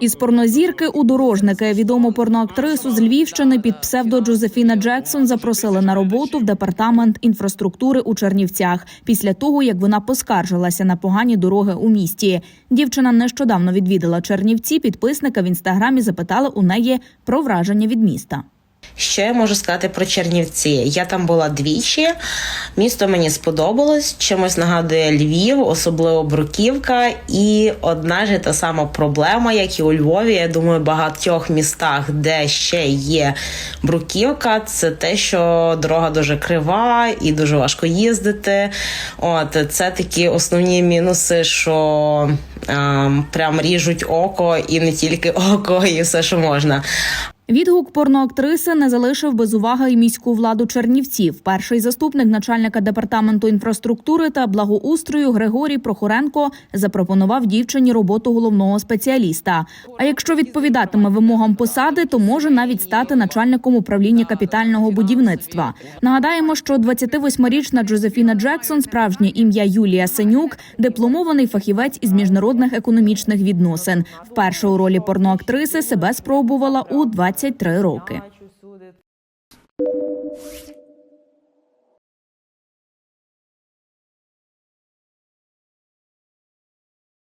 Із порнозірки у дорожники відому порноактрису з Львівщини під псевдо Джозефіна Джексон запросили на роботу в департамент інфраструктури у Чернівцях після того, як вона поскаржилася на погані дороги у місті. Дівчина нещодавно відвідала Чернівці. Підписника в інстаграмі запитали у неї про враження від міста. Що я можу сказати про Чернівці? Я там була двічі. Місто мені сподобалось. Чимось нагадує Львів, особливо Бруківка. І одна ж та сама проблема, як і у Львові. Я думаю, в багатьох містах, де ще є Бруківка, це те, що дорога дуже крива і дуже важко їздити. От це такі основні мінуси, що ем, прям ріжуть око, і не тільки око, і все, що можна. Відгук порноактриси не залишив без уваги й міську владу Чернівців. Перший заступник начальника департаменту інфраструктури та благоустрою Григорій Прохоренко запропонував дівчині роботу головного спеціаліста. А якщо відповідатиме вимогам посади, то може навіть стати начальником управління капітального будівництва. Нагадаємо, що 28-річна Джозефіна Джексон, справжнє ім'я Юлія Сенюк, дипломований фахівець із міжнародних економічних відносин. Вперше у ролі порноактриси себе спробувала у 23 роки.